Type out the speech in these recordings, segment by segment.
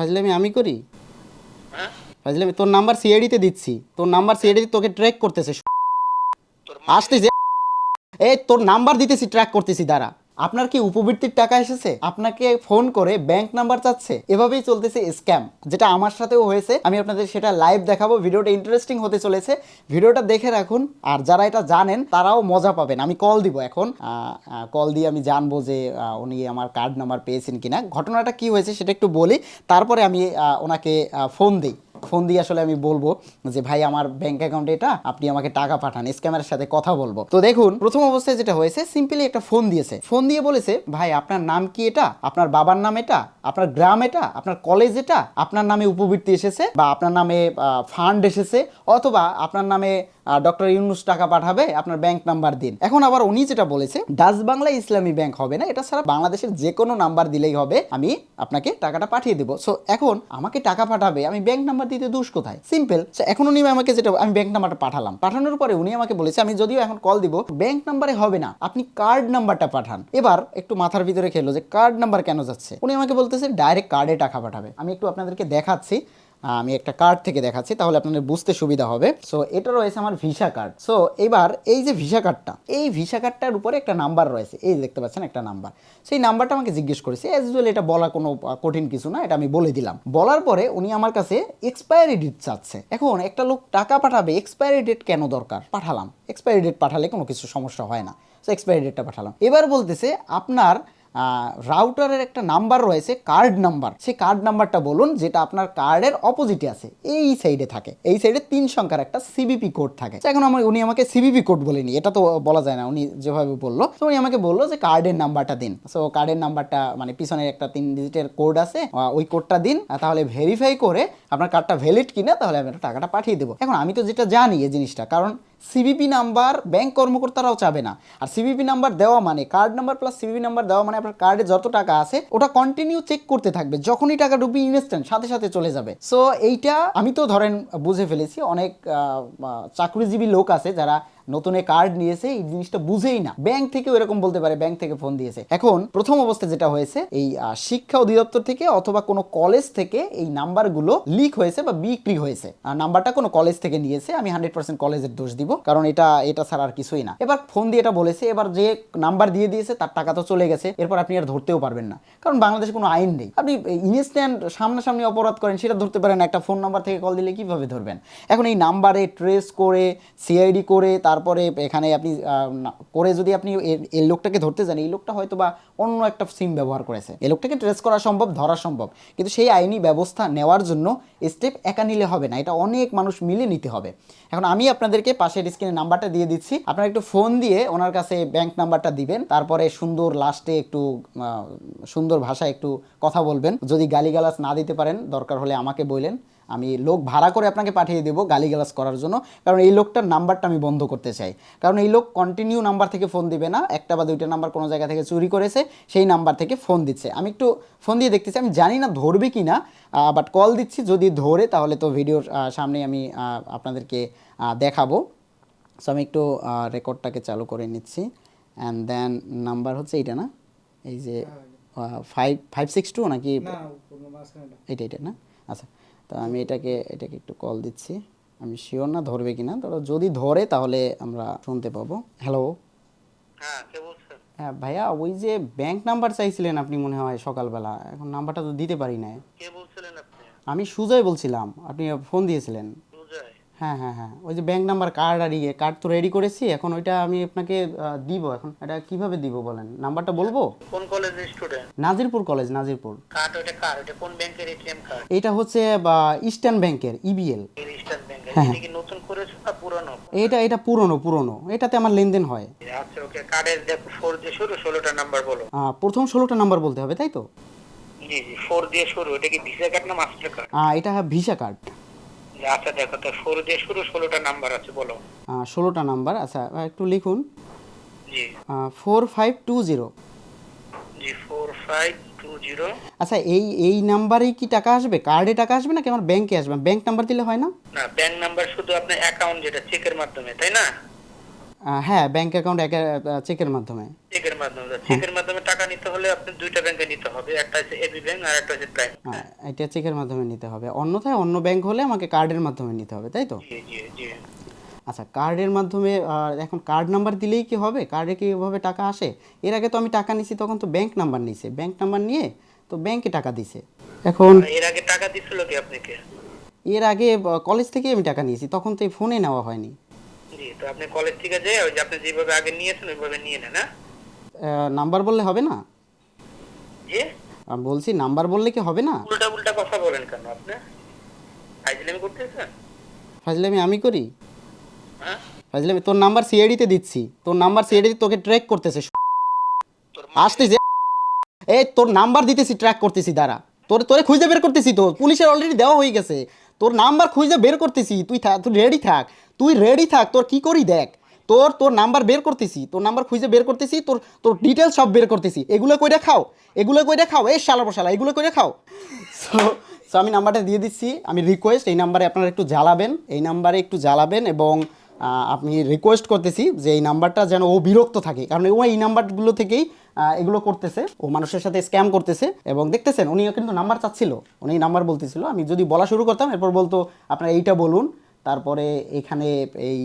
ফাজলামি আমি করি? হ্যাঁ? ফাজলামি তোর নাম্বার সিআইডিতে দিচ্ছি। তোর নাম্বার সিআইডি তোকে ট্র্যাক করতেছে। আসতেছে। এই তোর নাম্বার দিতেছি ট্র্যাক করতেছি দাঁড়া। আপনার কি উপবৃত্তির টাকা এসেছে? আপনাকে ফোন করে ব্যাংক নাম্বার চাচ্ছে। এভাবেই চলতেছে স্ক্যাম। যেটা আমার সাথেও হয়েছে। আমি আপনাদের সেটা লাইভ দেখাবো। ভিডিওটা ইন্টারেস্টিং হতে চলেছে। ভিডিওটা দেখে রাখুন। আর যারা এটা জানেন, তারাও মজা পাবেন। আমি কল দিব এখন। কল দিয়ে আমি জানব যে উনি আমার কার্ড নাম্বার পেয়েছেন কিনা। ঘটনাটা কি হয়েছে সেটা একটু বলি। তারপরে আমি ওনাকে ফোন দিই। ফোন দিয়ে আসলে আমি বলব যে, ভাই, আমার ব্যাংক অ্যাকাউন্টে এটা, আপনি আমাকে টাকা পাঠান স্ক্যামের সাথে কথা বলব। তো দেখুন, প্রথম অবস্থায় যেটা হয়েছে সিম্পলি একটা ফোন দিয়েছে। ফোন দিয়ে বলেছে, ভাই, আপনার নাম কি এটা? আপনার বাবার নাম এটা? আপনার গ্রাম এটা? আপনার কলেজ এটা? আপনার নামে উপবৃত্তি এসেছে? বা আপনার নামে ফান্ড এসেছে? অথবা আপনার নামে ডক্টর ইউনুস টাকা পাঠাবে, আপনার ব্যাংক নাম্বার দিন। এখন আবার উনি যেটা বলেছে, ডাচ বাংলা ইসলামী ব্যাংক হবে না? এটা ছাড়া বাংলাদেশের যে কোনো নাম্বার দিলেই হবে, আমি আপনাকে টাকাটা পাঠিয়ে দেবো। সো এখন আমাকে টাকা পাঠাবে, আমি ব্যাংক নাম্বার দিতে দোষ কোথায়? সিম্পল এখন উনি আমাকে যেটা, আমি ব্যাংক নাম্বারটা পাঠালাম। পাঠানোর পরে উনি আমাকে বলেছে, আমি যদিও এখন কল দিব ব্যাংক নাম্বারে হবে না। আপনি কার্ড নাম্বারটা পাঠান। এবার একটু মাথার ভিতরে খেলো যে কার্ড নাম্বার কেন যাচ্ছে? উনি আমাকে বলতেছে ডাইরেক্ট কার্ডে টাকা পাঠাবে। আমি একটু আপনাদেরকে দেখাচ্ছি। আমি একটা কার্ড থেকে দেখাচ্ছি, তাহলে আপনাদের বুঝতে সুবিধা হবে। সো এটা রয়েছে আমার ভিসা কার্ড সো এবার এই যে ভিসা কার্ডটা এই ভিসা কার্ডটার উপরে একটা নাম্বার রয়েছে। এই দেখতে পাচ্ছেন একটা নাম্বার সেই নাম্বারটা আমাকে জিজ্ঞেস করেছে অ্যাজ ইউজুয়াল এটা বলা কোনো কঠিন কিছু না, এটা আমি বলে দিলাম। বলার পরে উনি আমার কাছে এক্সপায়ারি ডেট চাচ্ছে। এখন একটা লোক টাকা পাঠাবে এক্সপায়ারি ডেট কেন দরকার? পাঠালাম। এক্সপায়ারি ডেট পাঠালে কোনো কিছু সমস্যা হয় না। সো এক্সপায়ারি ডেটটা পাঠালাম। এবার বলতেছে, আপনার রাউটারের একটা নাম্বার রয়েছে কার্ড নাম্বার সেই কার্ড নাম্বারটা বলুন, যেটা আপনার কার্ডের অপোজিটে আছে। এই সাইডে থাকে। এই সাইডে তিন সংখ্যার একটা সিবিপি কোড থাকে। তো এখন আমার উনি আমাকে সিবিপি কোড বলেনি এটা তো বলা যায় না, উনি যেভাবে বলল। তো উনি আমাকে বলল যে কার্ডের নাম্বারটা দিন। সো কার্ডের নাম্বারটা মানে পিছনের একটা তিন ডিজিটের কোড আছে ওই কোডটা দিন তাহলে ভেরিফাই করে আপনার কার্ডটা ভ্যালিড কিনা, তাহলে আমি টাকাটা পাঠিয়ে দেবো। এখন আমি তো যেটা জানি এই জিনিসটা, কারণ সিবিপি নাম্বার ব্যাংক কর্মকর্তারাও চাবে না। আর সিবিপি নাম্বার দেওয়া মানে card number plus CVV number দেওয়া মানে আপনার কার্ডে যত টাকা আছে, ওটা কন্টিনিউ চেক করতে থাকবে। যখনই টাকা ডুবি ইনস্ট্যান্ট সাথে সাথে চলে যাবে। সো এইটা আমি তো ধরেন বুঝে ফেলেছি, অনেক চাকরিজীবী লোক আছে যারা নতুন কার্ড নিয়েছে, এই জিনিসটা বুঝেই না। ব্যাংক থেকেও এরকম বলতে পারে ব্যাংক থেকে ফোন দিয়েছে। এখন প্রথম অবস্থায় যেটা হয়েছে, এই শিক্ষা অধিদপ্তর থেকে অথবা কোনো কলেজ থেকে এই নাম্বারগুলো লিক হয়েছে বা বিক্রি হয়েছে। নাম্বারটা কোনো কলেজ থেকে নিয়েছে, আমি হান্ড্রেড পার্সেন্ট কলেজের দোষ দিব, কারণ এটা এটা ছাড়া আর কিছুই না। এবার ফোন দিয়ে এটা বলেছে, এবার যে নাম্বার দিয়ে দিয়েছে, তার টাকা তো চলে গেছে, এরপর আপনি আর ধরতেও পারবেন না। কারণ বাংলাদেশে কোনো আইন নেই। আপনি ইনস্ট্যান্ট সামনাসামনি অপরাধ করেন, সেটা ধরতে পারেন একটা ফোন নাম্বার থেকে কল দিলে কীভাবে ধরবেন? এখন এই নাম্বারে ট্রেস করে সিআইডি করে তারপরে এখানে আপনি করে যদি আপনি এই লোকটাকে ধরতে যান, এই লোকটা হয়তো বা অন্য একটা সিম ব্যবহার করেছে। এই লোকটাকে ট্রেস করা সম্ভব, ধরা সম্ভব। কিন্তু সেই আইনি ব্যবস্থা নেওয়ার জন্য স্টেপ একা নিলে হবে না। এটা অনেক মানুষ মিলে নিতে হবে। এখন আমি আপনাদেরকে পাশের স্ক্রিনে নাম্বারটা দিয়ে দিচ্ছি। আপনারা একটু ফোন দিয়ে ওনার কাছে ব্যাংক নাম্বারটা দিবেন। তারপরে সুন্দর লাস্টে একটু সুন্দর ভাষায় একটু কথা বলবেন। যদি গালিগালাজ না দিতে পারেন, দরকার হলে আমাকে বললেন। আমি লোক ভাড়া করে আপনাকে পাঠিয়ে দেবো গালিগালাজ করার জন্য। কারণ এই লোকটার নাম্বারটা আমি বন্ধ করতে চাই। কারণ এই লোক কন্টিনিউ নাম্বার থেকে ফোন দিবে না। একটা বা দুইটা নাম্বার কোনো জায়গা থেকে চুরি করেছে সেই নাম্বার থেকে ফোন দিচ্ছে। আমি একটু ফোন দিয়ে দেখতেছি আমি জানি না ধরবে কি না বাট কল দিচ্ছি যদি ধরে তাহলে তো ভিডিওর সামনে আমি আপনাদেরকে দেখাবো। সো আমি একটু রেকর্ডটাকে চালু করে নিচ্ছি। অ্যান্ড দেন নাম্বার হচ্ছে এইটা না? এই যে ফাইভ ফাইভ সিক্স টু নাকি? এটা এটা না? আচ্ছা। তো আমি এটাকে এটাকে একটু কল দিচ্ছি। আমি শিওর না ধরবে কিনা তো যদি ধরে তাহলে আমরা শুনতে পাবো। হ্যালো হ্যাঁ কে বলছেন? হ্যাঁ ভাইয়া ওই যে ব্যাংক নাম্বার চাইছিলেন আপনি মনে হয় সকালবেলা এখন নাম্বারটা তো দিতে পারি না কে বলছিলেন আপনি? আমি সুজয় বলছিলাম আপনি ফোন দিয়েছিলেন। হ্যাঁ হ্যাঁ হ্যাঁ। ওই যে ব্যাংক নাম্বার কার্ড আর ইয়ে কার্ড তো রেডি করেছি এখন ওইটা আমি আপনাকে দিব এখন। এটা কীভাবে দিব বলেন? নাম্বারটা বলব? কোন কলেজের student Nazirpur college Nazirpur. Card ওটা কার? ওটা কোন ব্যাংকের এটিএম কার্ড এইটা হচ্ছে ইস্টার্ন ব্যাংকের ইবিএল ইস্টার্ন ব্যাংকের। এটা কি নতুন করেছ না পুরনো? এটা এটা পুরনো পুরনো। এটাতে আমার লেনদেন হয়। আচ্ছা ওকে কার্ডের দেখো ফোর দিয়ে শুরু ষোলোটা নাম্বার বলো। প্রথম ষোলোটা নাম্বার বলতে হবে তাই তো? জি জি ফোর দিয়ে শুরু। এটা কি ভিসা কার্ড না মাস্টার কার্ড এটা ভিসা কার্ড আচ্ছা দেখো তো ফোর দিয়ে শুরু ষোলোটা নাম্বার আছে বলো। ষোলোটা নাম্বার আচ্ছা একটু লিখুন। জি। ফোর ফাইভ টু জিরো জি ফোর ফাইভ টু জিরো আচ্ছা এই এই নাম্বারেই কি টাকা আসবে? কার্ডে টাকা আসবে নাকি আমার ব্যাংকে আসবে? ব্যাংক নাম্বার দিলে হয় না? না ব্যাংক নাম্বার শুধু আপনার অ্যাকাউন্ট যেটা চেকের মাধ্যমে তাই না? হ্যাঁ ব্যাংক অ্যাকাউন্ট চেকের মাধ্যমে। মাধ্যমে। চেকের মাধ্যমে টাকা নিতে হলে আপনি দুইটা ব্যাংকে নিতে হবে। একটা হচ্ছে এবি ব্যাংক আর একটা হচ্ছে প্রাইম হ্যাঁ এটা চেকের মাধ্যমে নিতে হবে। অন্যথায় অন্য ব্যাংক হলে আমাকে কার্ডের মাধ্যমে নিতে হবে তাই তো? জি জি জি। আচ্ছা কার্ডের মাধ্যমে এখন কার্ড নাম্বার দিলেই কি হবে? কার্ডে কি এভাবে টাকা আসে? এর আগে তো আমি টাকা নিছি তখন তো ব্যাংক নাম্বার নিছে। ব্যাংক নাম্বার নিয়ে তো ব্যাংকে টাকা দিছে। এখন এর আগে টাকা দিছিল কি আপনাকে? এর আগে কলেজ থেকে আমি টাকা নিয়েছি তখন তো এই ফোনে নেওয়া হয়নি। জি তো আপনি কলেজ থেকে যে ওই যে আপনি যেভাবে আগে নিয়েছেন ওইভাবে নিয়ে নেন হ্যাঁ? নাম্বার বললে হবে না? বলছি নাম্বার বললে কি হবে না? উল্টা উল্টা কথা বলেন কেন আপনি? ফাইজলামি করতেছেন? ফাজলামি আমি করি? হ্যাঁ? ফাজলামি তোর নাম্বার সিআইডিতে দিচ্ছি। তোর নাম্বার সিআইডিতে তোকে ট্র্যাক করতেছে। তোর আসতেছে এই তোর নাম্বার দিতেছি ট্র্যাক করতেছি দাঁড়া। তোর তোরে খুঁজে বের করতেছি তো। পুলিশের অলরেডি দেওয়া হয়ে গেছে। তোর নাম্বার খুঁজে বের করতেছি। তুই তুই রেডি থাক। তুই রেডি থাক। তোর কি করি দেখ? তোর তোর নাম্বার বের করতেছি, তোর নাম্বার খুঁজে বের করতেছি, তোর তোর ডিটেলস সব বের করতেছি। এগুলো কইরা খাও, এগুলো কইরা খাও, এই শালা বসালা এগুলো কইরা খাও। সো সো আমি নাম্বারটা দিয়ে দিচ্ছি, আমি রিকোয়েস্ট এই নাম্বারে আপনারা একটু জ্বালাবেন, এই নাম্বারে একটু জ্বালাবেন এবং আমি রিকোয়েস্ট করতেছি যে এই নাম্বারটা যেন ও বিরক্ত থাকে, কারণ ও এই নাম্বারগুলো থেকেই এগুলো করতেছে, ও মানুষের সাথে স্ক্যাম করতেছে এবং দেখতেছেন, উনিও কিন্তু নাম্বার চাচ্ছিল, উনি নাম্বার বলতেছিল, আমি যদি বলা শুরু করতাম, এরপর বলতো, আপনারা এইটা বলুন। তারপরে এখানে এই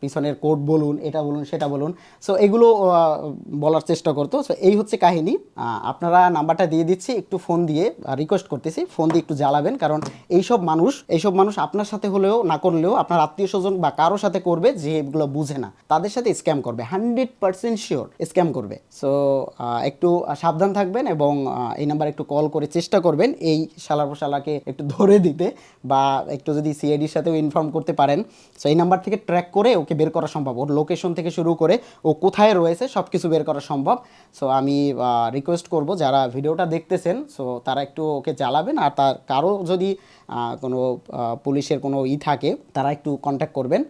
পিছনের কোড বলুন, এটা বলুন, সেটা বলুন। সো এগুলো বলার চেষ্টা করতো। সো এই হচ্ছে কাহিনী। আপনারা নাম্বারটা দিয়ে দিচ্ছি, একটু ফোন দিয়ে রিকোয়েস্ট করতেছি। ফোন দিয়ে একটু জ্বালাবেন, কারণ এইসব মানুষ এইসব মানুষ আপনার সাথে হলেও, না করলেও আপনার আত্মীয় স্বজন বা কারোর সাথে করবে যে এগুলো বুঝে না। তাদের সাথে স্ক্যাম করবে। হান্ড্রেড পার্সেন্ট শিওর স্ক্যাম করবে। সো একটু সাবধান থাকবেন এবং এই নাম্বার একটু কল করে চেষ্টা করবেন। এই শালার শালাকে একটু ধরে দিতে বা একটু যদি সিআইডির সাথেও ইনফর্ম করতে পারেন। সো এই নাম্বার থেকে ট্র্যাক করে ওকে বের করা সম্ভব। ওর লোকেশন থেকে শুরু করে ও কোথায় রয়েছে সব কিছু বের করা সম্ভব। সো আমি রিকোয়েস্ট করব যারা ভিডিওটা দেখতেছেন সো তারা একটু ওকে জ্বালাবেন আর তার কারও যদি কোনো পুলিশের কোনো ই থাকে, তারা একটু কন্ট্যাক্ট করবেন।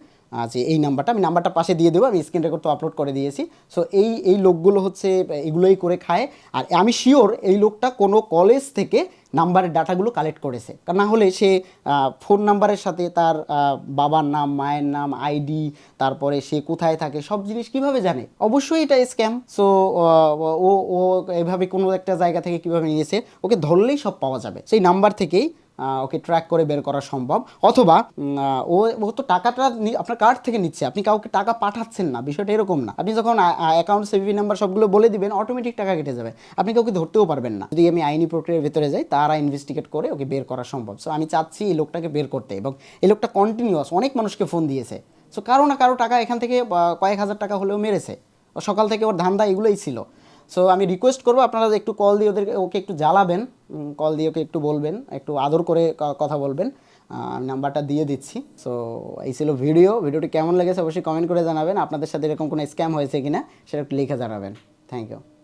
যে এই নাম্বারটা, আমি নাম্বারটা পাশে দিয়ে দেবো, আমি স্ক্রিন রেকর্ড তো আপলোড করে দিয়েছি। সো এই এই লোকগুলো হচ্ছে, এগুলোই করে খায়। আর আমি শিওর এই লোকটা কোনো কলেজ থেকে নাম্বারের ডাটাগুলো কালেক্ট করেছে। না হলে সে ফোন নাম্বারের সাথে তার বাবার নাম, মায়ের নাম আইডি তারপরে সে কোথায় থাকে, সব জিনিস কীভাবে জানে? অবশ্যই এটা স্ক্যাম সো ও ও এভাবে কোনো একটা জায়গা থেকে কীভাবে নিয়েছে, ওকে ধরলেই সব পাওয়া যাবে। সেই নাম্বার থেকেই ওকে ট্র্যাক করে বের করা সম্ভব। অথবা ও ও তো টাকাটা আপনার কার্ড থেকে নিচ্ছে। আপনি কাউকে টাকা পাঠাচ্ছেন না, বিষয়টা এরকম না। আপনি যখন অ্যাকাউন্ট সিভি নাম্বার সবগুলো বলে দিবেন অটোমেটিক টাকা কেটে যাবে। আপনি কাউকে ধরতেও পারবেন না। যদি আমি আইনি প্রক্রিয়ার ভেতরে যাই, তারা ইনভেস্টিগেট করে ওকে বের করা সম্ভব। সো আমি চাচ্ছি এই লোকটাকে বের করতে এবং এই লোকটা কন্টিনিউয়াস অনেক মানুষকে ফোন দিয়েছে। সো কারও না কারও টাকা এখান থেকে কয়েক হাজার টাকা হলেও মেরেছে। সকাল থেকে ওর ধান্দা এগুলোই ছিল। সো আমি রিকোয়েস্ট করব আপনারা একটু কল দিয়ে ওদেরকে, ওকে একটু জ্বালাবেন কল দিয়ে ওকে একটু বলবেন, একটু আদর করে কথা বলবেন। নাম্বারটা দিয়ে দিচ্ছি। সো এই ছিল ভিডিও ভিডিওটি কেমন লেগেছে অবশ্যই কমেন্ট করে জানাবেন। আপনাদের সাথে এরকম কোনো স্ক্যাম হয়েছে কিনা, সেটা একটু লিখে জানাবেন। Thank you